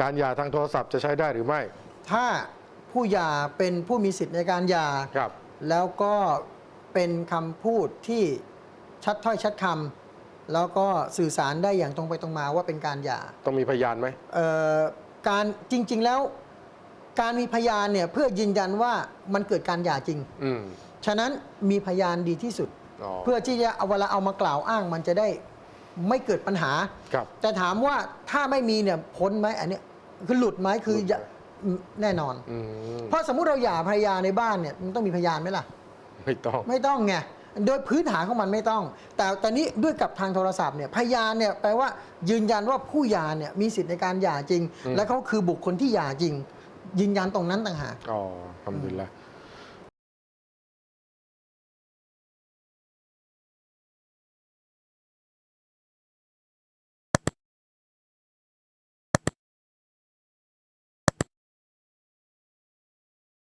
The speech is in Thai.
การหย่าทางโทรศัพท์จะใช้ได้หรือไม่ ถ้าผู้หย่าเป็นผู้มีสิทธิ์ในการหย่าครับ แล้วก็เป็นคำพูดที่ชัดถ้อยชัดคำแล้วก็สื่อสารได้อย่างตรงไปตรงมาว่าเป็นการหย่าต้องมีพยานไหมเอ่อการจริง ๆแล้ว การมีพยานเนี่ยเพื่อยืนยันว่ามันเกิดการหย่าจริง อืมฉะนั้นมีพยานดีที่สุดอ๋อเพื่อที่จะเอาเวลาเอามากล่าวอ้างมันจะได้ ไม่เกิดปัญหา ครับ แต่ถามว่าถ้าไม่มีเนี่ยพ้นไหมอันเนี้ยคือหลุดไหมคือหลุดไหมอย่าอืมแน่นอน อืมเพราะสมมุติเราหย่าภรรยาในบ้านเนี่ยมันต้องมีพยานไหมล่ะ ไม่ต้อง ไม่ต้องไงโดยพื้นฐานของมันไม่ต้อง แต่ตอนนี้ด้วยกับทางโทรศัพท์เนี่ยพยานเนี่ยแปลว่ายืนยันว่าผู้หย่าเนี่ยมีสิทธิ์ในการหย่าจริง อืม และเขาคือบุคคลที่หย่าจริง ยืนยันตรงนั้นต่างหาก อ๋อทำดีแล้ว